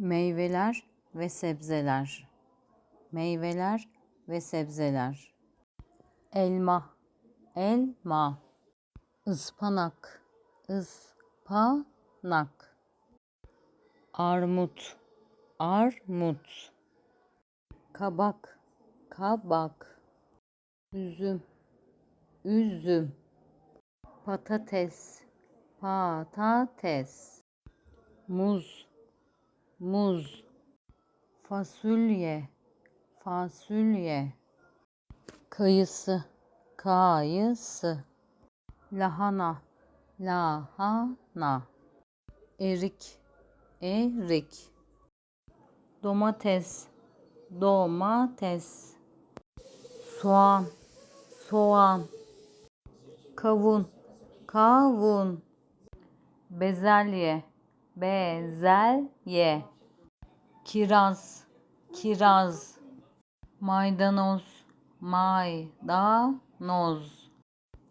Meyveler ve sebzeler. Meyveler ve sebzeler. Elma, elma. Ispanak, ıspanak. Armut, armut. Kabak, kabak. Üzüm, üzüm. Patates, patates. Muz, muz. Fasulye, fasulye. Kayısı, kayısı. Lahana, lahana. Erik, erik. Domates, domates. Soğan, soğan. Kavun, kavun. Bezelye, bezelye. Kiraz, kiraz. Maydanoz, maydanoz.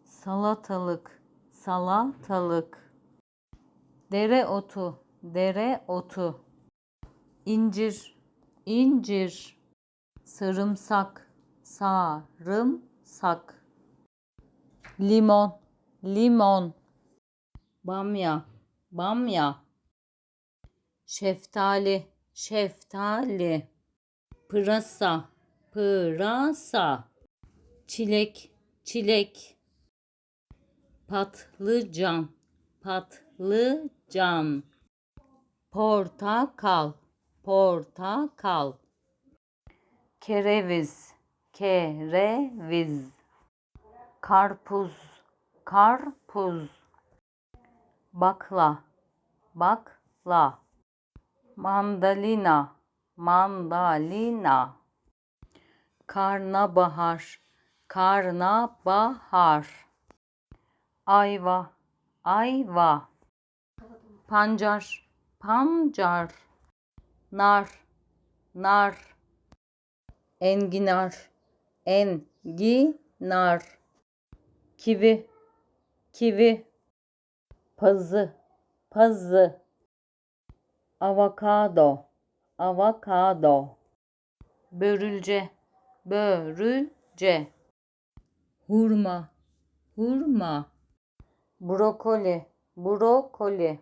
Salatalık, salatalık. Dereotu, dereotu. İncir, incir. Sarımsak, sarımsak. Limon, limon. Bamya, bamya. Şeftali, şeftali. Pırasa, pırasa. Çilek, çilek. Patlıcan, patlıcan. Portakal, portakal. Kereviz, kereviz. Karpuz, karpuz. Bakla, bakla. Mandalina, mandalina. Karnabahar, karnabahar. Ayva, ayva. Pancar, pancar. Nar, nar. Enginar, enginar. Kivi, kivi. Pazı, pazı. Avokado, avokado. Börülce, börülce. Hurma, hurma. Brokoli, brokoli.